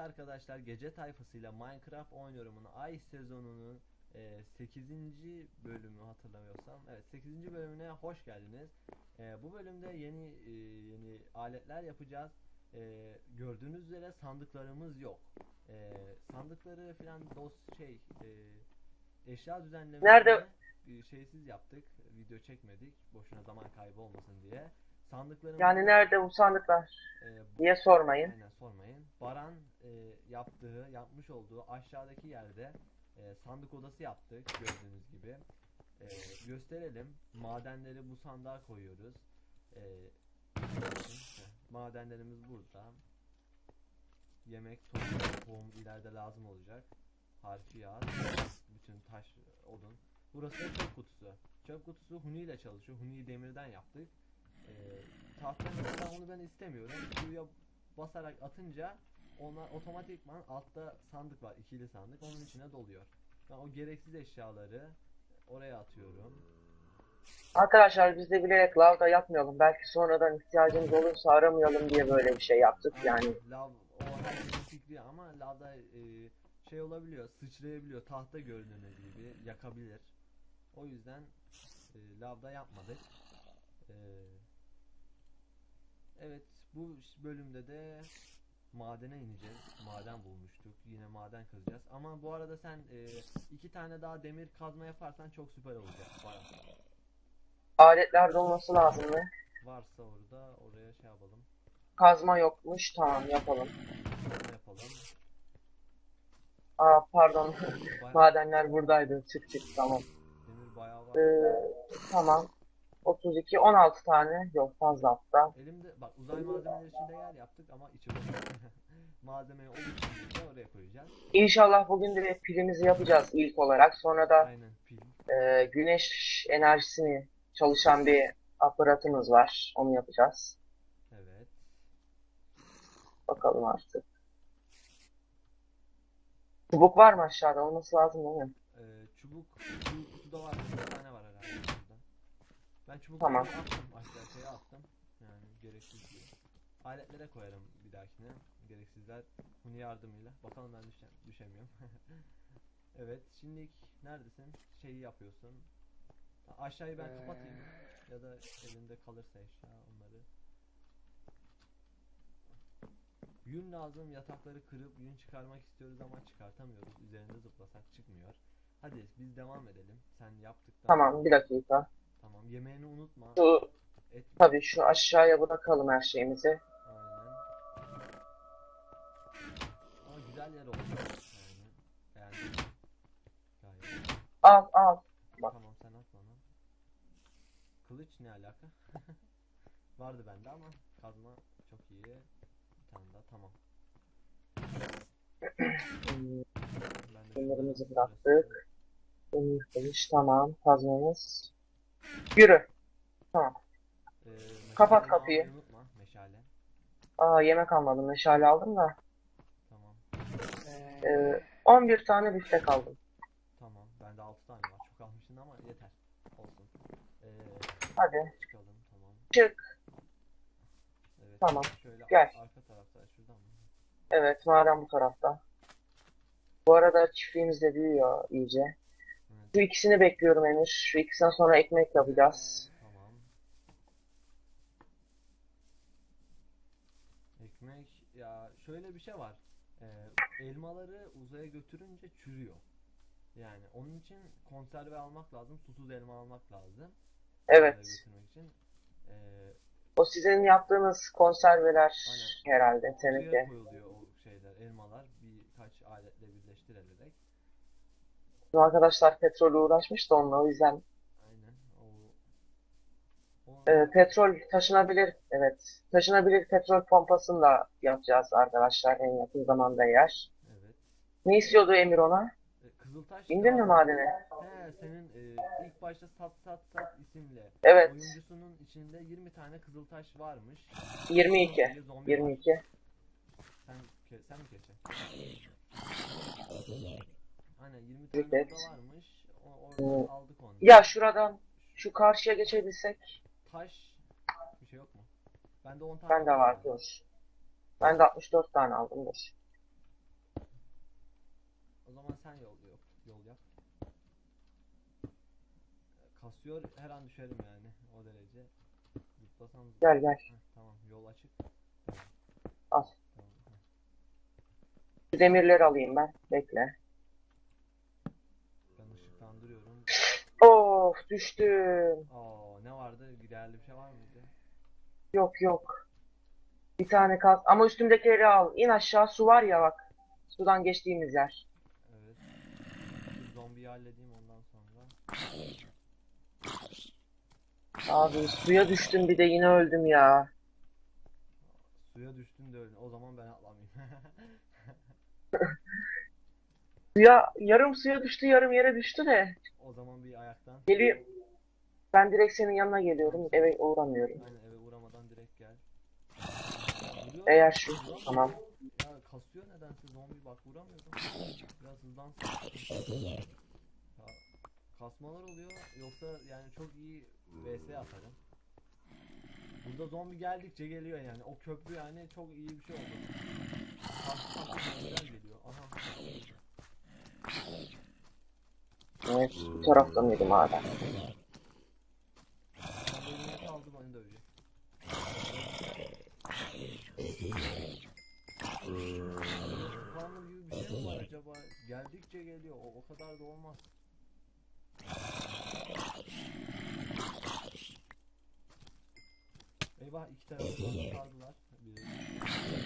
arkadaşlar gece tayfasıyla Minecraft oynuyorumun ay sezonunun 8. bölümü hatırlamıyorsam. Evet 8. bölümüne hoş geldiniz. E, bu bölümde yeni e, yeni aletler yapacağız. E, gördüğünüz üzere sandıklarımız yok. E, sandıkları falan dos şey e, eşya düzenlemesini Nerede? e, şeysiz yaptık. Video çekmedik. Boşuna zaman kaybı olmasın diye. Sandıklarımız Yani nerede bu sandıklar e, diye sormayın. Aynen sormayın. Baran e, yaptığı, yapmış olduğu aşağıdaki yerde e, sandık odası yaptık gördüğünüz gibi. E, gösterelim. Madenleri bu sandığa koyuyoruz. E, madenlerimiz burada. Yemek, tohum, tohum ileride lazım olacak. Harfiyat, bütün taş, odun. Burası da çöp kutusu. Çöp kutusu huni ile çalışıyor. Huniyi demirden yaptık. E, tahta mesela onu ben istemiyorum. Suya basarak atınca ona otomatikman altta sandık var. ikili sandık. Onun içine doluyor. Ben o gereksiz eşyaları oraya atıyorum. Arkadaşlar biz de bilerek lavda yapmayalım. Belki sonradan ihtiyacımız olursa aramayalım diye böyle bir şey yaptık yani. Lav o herkesin fikri ama lavda e, şey olabiliyor, sıçrayabiliyor. Tahta göründüğü gibi yakabilir. O yüzden e, lavda yapmadık. E, evet bu bölümde de madene ineceğiz. Maden bulmuştuk. Yine maden kazacağız. Ama bu arada sen e, iki tane daha demir kazma yaparsan çok süper olacak. Aletler de olması lazım mı? Varsa orada oraya şey yapalım. Kazma yokmuş. Tamam yapalım. Ne yapalım? Aa pardon. Bayağı, Madenler buradaydı. Çık çık tamam. demir bayağı var. Ee, tamam. 32, 16 tane. Yok fazla hatta. Elimde bak uzay malzemeleri içinde yer yaptık ama içi boş. Malzemeyi oraya koyacağız. İnşallah bugün de pilimizi yapacağız ilk olarak. Sonra da Aynen pil. e, güneş enerjisini çalışan bir aparatımız var. Onu yapacağız. Evet. Bakalım artık. Çubuk var mı aşağıda? Olması lazım değil mi? Ee, çubuk bu kutuda var. Bir tane. Ben çubuk Tamam. attım aşağı şeye attım. Yani gereksiz diye. Aletlere koyarım bir dahakine. Gereksizler bunu yardımıyla. Bakalım ben düşe düşemiyorum. evet şimdi neredesin? Şeyi yapıyorsun. Aşağıyı ben kapatayım. Ya da elinde kalırsa eşya onları. Yün lazım yatakları kırıp yün çıkarmak istiyoruz ama çıkartamıyoruz. Üzerinde zıplasak çıkmıyor. Hadi biz devam edelim. Sen yaptıktan Tamam bir dakika. Tamam yemeğini unutma. Şu, Et tabii şu aşağıya bırakalım her şeyimizi. aynen. Ama güzel yer oldu. Yani beğendim. Gayet. Al al. Bak. Tamam sen at bana. Kılıç ne alaka? Vardı bende ama kazma çok iyi. Bir tane daha tamam. Hmm, Ben de Bunlarımızı bıraktık. Demir kılıç tamam. Kazmamız. Yürü. Tamam. Ee, Kapat kapıyı. almayı Unutma meşale. Aa yemek almadım. Meşale aldım da. Tamam. Ee, 11 tane biftek aldım. Tamam. Bende 6 tane var. Çok almışsın ama yeter. Olsun. Ee, Hadi çıkalım. Tamam. çık. Evet. Tamam, Şöyle gel. arka tarafta şuradan mı? Evet maden bu tarafta. Bu arada çiftliğimiz de büyüyor iyice. Şu ikisini bekliyorum Emir. Şu ikisinden sonra ekmek yapacağız. Tamam. Ekmek ya şöyle bir şey var. Ee, elmaları uzaya götürünce çürüyor. Yani onun için konserve almak lazım. Susuz elma almak lazım. uzaya Evet. götürmek için. Ee, O sizin yaptığınız konserveler Aynen. herhalde teneke. koyuluyor Bu arkadaşlar petrol uğraşmış da onunla o yüzden. Aynen. O, o Ee, petrol taşınabilir. Evet. Taşınabilir petrol pompasını da yapacağız arkadaşlar en yakın zamanda eğer. evet. Ne istiyordu Emir ona? E, Kızıltaş İndin mi madene? He senin e, ilk başta Sat Sat Sat isimle Evet. oyuncusunun içinde 20 tane Kızıltaş varmış. 22. Bir zombi var. 22. Sen sen mi keseceksin? Aynen 20 tane Evet. orada varmış. O, oradan aldık onu. Ya şuradan şu karşıya geçebilsek. Taş bir şey yok mu? Bende 10 tane Ben de var dur. Ben de 64 tane aldım dur. O zaman sen yol yok yol yap. Kasıyor her an düşerim yani o derece. Zıplasam zıp- Gel gel. Heh, tamam yol açık. Al. Tamam. demirleri alayım ben. Bekle. Ben ışıklandırıyorum. Of düştüm. Aa ne vardı? Değerli bir şey var mıydı? Yok yok. Bir tane kas. Ama üstümdekileri al. İn aşağı. Su var ya bak. Sudan geçtiğimiz yer. Evet. Şu zombiyi halledeyim ondan sonra. Abi suya düştüm bir de yine öldüm ya. Suya düştün de öldün. O zaman ben Suya yarım suya düştü yarım yere düştü de. o zaman bir ayaktan. Geliyor. Ben direkt senin yanına geliyorum. Eve uğramıyorum. Aynen eve uğramadan direkt gel. Vuruyor Eğer şu- tamam. Ya kasıyor nedense zombi bak vuramıyordum. Biraz hızlansın. Ya, kasmalar oluyor yoksa yani çok iyi vs atarım. Burada zombi geldikçe geliyor yani. O köprü yani çok iyi bir şey oldu. Kaslı kaslı zombiler geliyor. Aha. Evet bu tarafta mıydım hala? Acaba? Geldikçe geliyor. O, o kadar da olmaz. Eyvah iki tarafından sardılar.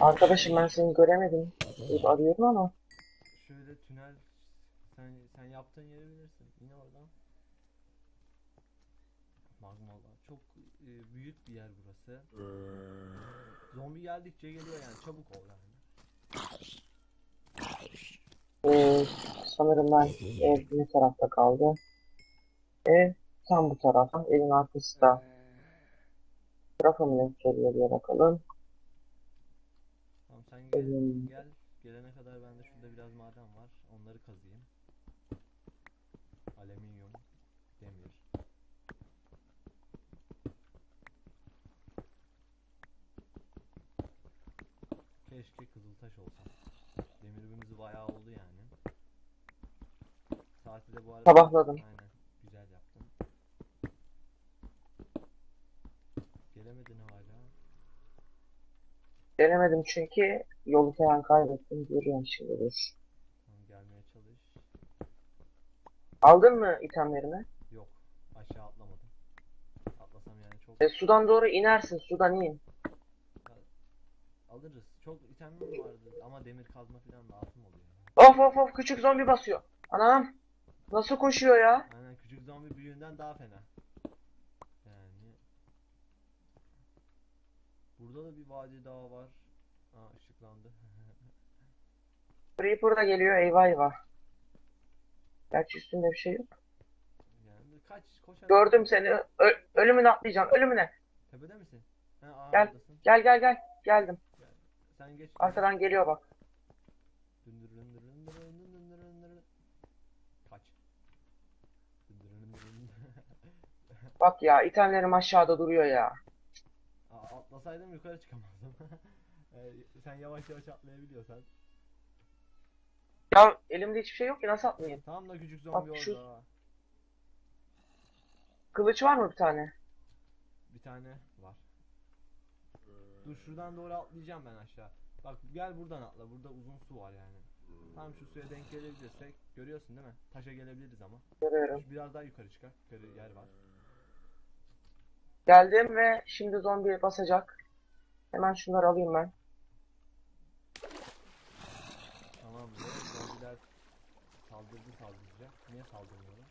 Arkadaşım ben seni göremedim. Arıyorum ama. şöyle tünel sen sen yaptığın yeri bilirsin. Yine oradan. Magmalar. Çok e, büyük bir yer burası. Zombi geldikçe geliyor yani. Çabuk ol yani. Ee, sanırım ben ev ne tarafta kaldı? Ev tam bu tarafta. Evin arkası da. Mı denk geliyor diye bakalım. Tamam sen gel. Evin Gel. Gelene kadar bende şurada biraz maden var. Onları kazıyım. Alüminyum, demir. Keşke kızıltaş olsa. Demirimiz bayağı oldu yani. Saati de bu arada Sabahladım. Aynen. Güzel yaptın. Gelemedin hala. Gelemedim çünkü yolu falan kaybettim. Görüyorum şimdi dur. Aldın mı itemlerini? Yok. Aşağı atlamadım. Atlasam yani çok E, sudan doğru inersin. Sudan in. alırız. Çok itemim vardı ama demir kazma falan lazım oluyor. Of of of küçük zombi basıyor. Anam. Nasıl koşuyor ya? Aynen küçük zombi büyüğünden daha fena. Yani Burada da bir vadi daha var. Aa ışıklandı. Reaper da geliyor. Eyvah eyvah. Gerçi üstünde bir şey yok. yani kaç. Gördüm seni. Ö- ölümüne atlayacağım. Ölümüne. Tepede misin? Ha, aa, Gel. buradasın. Gel gel gel. Geldim. Sen geç. Arkadan geliyor bak. Dındır dındır dındır dındır dındır dındır. Kaç. Dındır dındır dındır. Bak ya itemlerim aşağıda duruyor ya. Aa, atlasaydım yukarı çıkamazdım. Ee, sen yavaş yavaş atlayabiliyorsan. Ya elimde hiçbir şey yok ki nasıl atlayayım? Tam da küçük Bak zombi şu- orada. Kılıç var mı bir tane? Bir tane var. Dur şuradan doğru atlayacağım ben aşağı. Bak gel buradan atla. Burada uzun su var yani. Tam şu suya denk gelebilirsek görüyorsun değil mi? Taşa gelebiliriz ama. Görüyorum. Şu biraz daha yukarı çıkar. Yukarı yer var. Geldim ve şimdi zombi basacak. Hemen şunları alayım ben. Tamam mı? Saldırdı saldıracak. Niye saldırmıyorlar?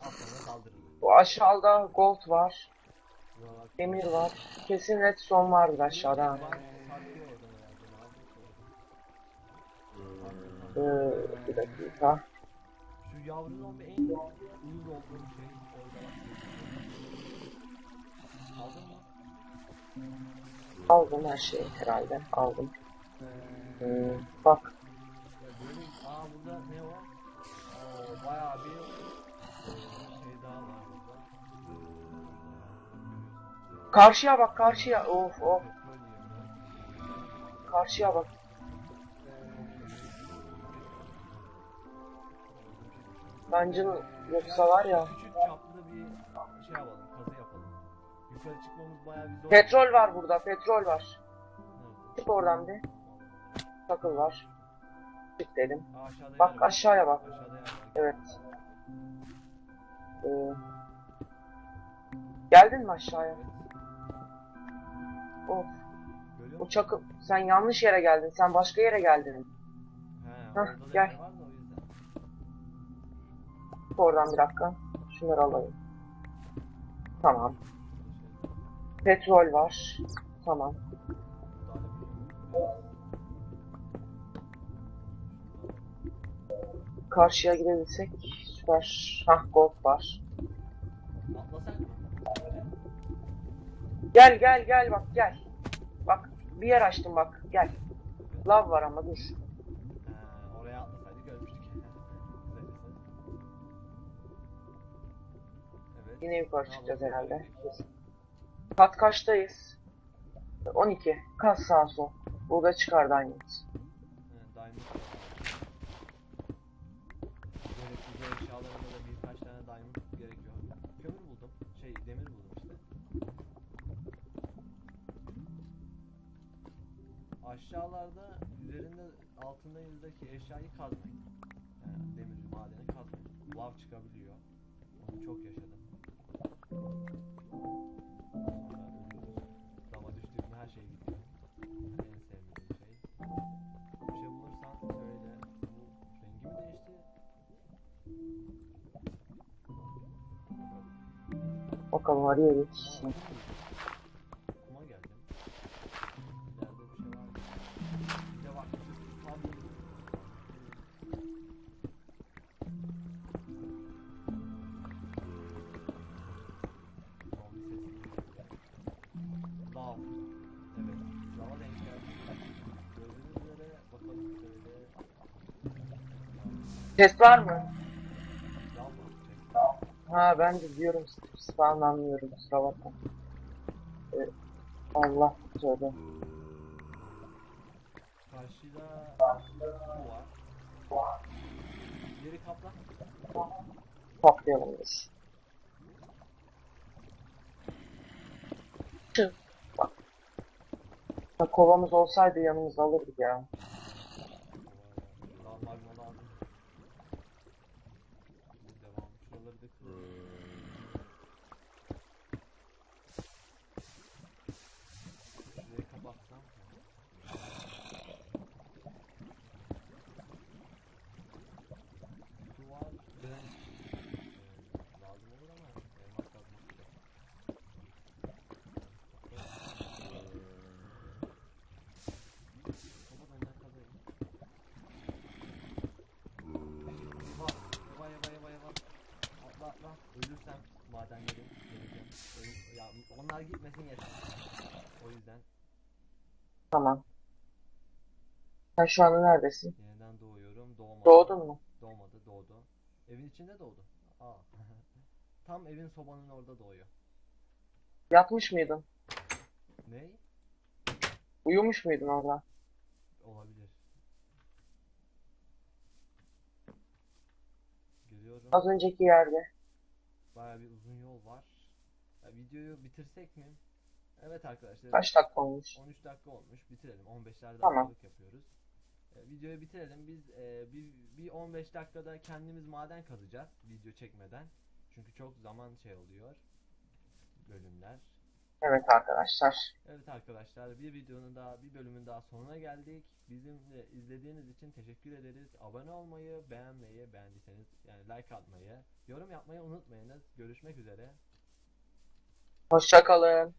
Az sonra saldırırlar. Bu aşağıda gold var. Demir var. Kesin redstone vardır aşağıda. Ee, orada? bir dakika. Şu yavru zombi en uyuz olduğum şey. Orada bak. Aldın mı? Aldım her şeyi herhalde. Aldım. Ee, bak ne var? Ee, bayağı bir şey daha var burada. Karşıya bak karşıya. Of of. Karşıya bak. Dungeon yoksa var ya. Petrol var burada, petrol var. Çık oradan bir. Takıl var. Aşağıda yer Bak var. aşağıya bak. Aşağıda. Evet. Ee, geldin mi aşağıya? Of. Görüyor O musun? çakıl. Sen yanlış yere geldin. Sen başka yere geldin. He, Hah, orada da gel. yer var da o yüzden. Çık oradan bir dakika. Şunları alayım. Tamam. Petrol var. Tamam. Karşıya gidebilsek süper. Hah gold var. Gel gel gel bak gel. Bak bir yer açtım bak gel. Lav var ama dur. Oraya. Evet. Yine yukarı çıkacağız herhalde. Kat kaçtayız? 12. Kas sağ sol. Burada çıkar Diamond. He, diamond. Gerekli eşyalarında da birkaç tane diamond gerekiyor. Kömür buldum. Şey demir buldum işte. Aşağılarda üzerinde altında yüzdeki eşyayı kazmayın. Yani demir madeni kazmayın. Lav çıkabiliyor. Onu çok yaşadım. Bakalım şöyle. Ses var mı? Ha ben de diyorum spawn anlıyorum kusura bakma. Ee, Allah söyle. Karşıda bu var. Geri kapla. Bak. Ha, kovamız olsaydı yanımıza alırdık ya. Lav magma lazım. Şimdi devam. Şuraları da kırıyorum. Şurayı kapatsam. Su var. Direnç. Ee, lazım olur ama elmas kazması da. Baba benden kazayım. Eyvah, eyvah, eyvah, eyvah, eyvah. Atla atla. Ölürsem madenlerim geleceğim. Öl- ya onlar gitmesin yeter. O yüzden Tamam. Sen şu an neredesin? yeniden doğuyorum. Doğmadı. Doğdun mu? Doğmadı, doğdu. Evin içinde doğdu. Aa. Tam evin sobanın orada doğuyor. Yatmış mıydın? Ney? Uyumuş muydun orada? Olabilir. Geliyorum. Az önceki yerde. Baya bir uzun yol var. Ya, videoyu bitirsek mi? Evet arkadaşlar. Kaç dakika olmuş? 13 dakika olmuş. Bitirelim. 15'ler Tamam. dakikalık yapıyoruz. E, videoyu bitirelim. Biz e, bir, bir 15 dakikada kendimiz maden kazacağız. Video çekmeden. Çünkü çok zaman şey oluyor. Bölümler. Evet arkadaşlar. Evet arkadaşlar bir videonun daha bir bölümün daha sonuna geldik. Bizimle izlediğiniz için teşekkür ederiz. Abone olmayı, beğenmeyi, beğendiyseniz yani like atmayı, yorum yapmayı unutmayınız. Görüşmek üzere. Hoşça kalın.